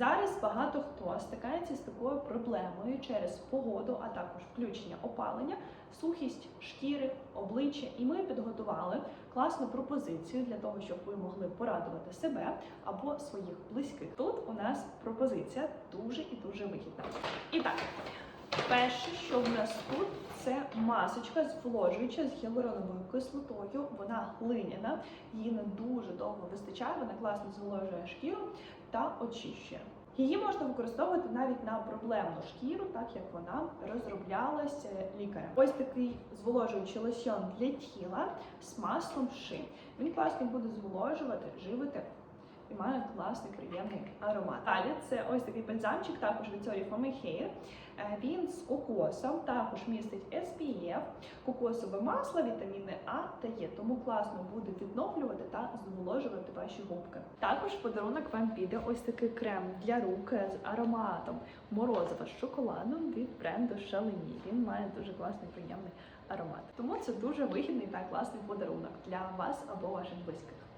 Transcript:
Зараз багато хто стикається з такою проблемою через погоду, а також включення опалення, сухість шкіри, обличчя. І ми підготували класну пропозицію для того, щоб ви могли порадувати себе або своїх близьких. Тут у нас пропозиція дуже і дуже вигідна. І так, перше, що в нас тут, масочка зволожуюча з гіалуроновою кислотою. Вона глиняна, її не дуже довго вистачає. Вона класно зволожує шкіру та очищує. Її можна використовувати навіть на проблемну шкіру, так як вона розроблялася лікарем. Ось такий зволожуючий лосьон для тіла з маслом ши. Він класно буде зволожувати, живити і має класний приємний аромат. Далі це ось такий бальзамчик, також від Oriflame Hair. Е, Він з кокосом, також містить SPF, кокосове масло, вітаміни А та Е, тому класно буде відновлювати та зволожувати ваші губки. Також в подарунок вам піде ось такий крем для рук з ароматом морозива з шоколадом від бренду Шалені. Він має дуже класний приємний аромат. Тому це дуже вигідний та класний подарунок для вас або ваших близьких.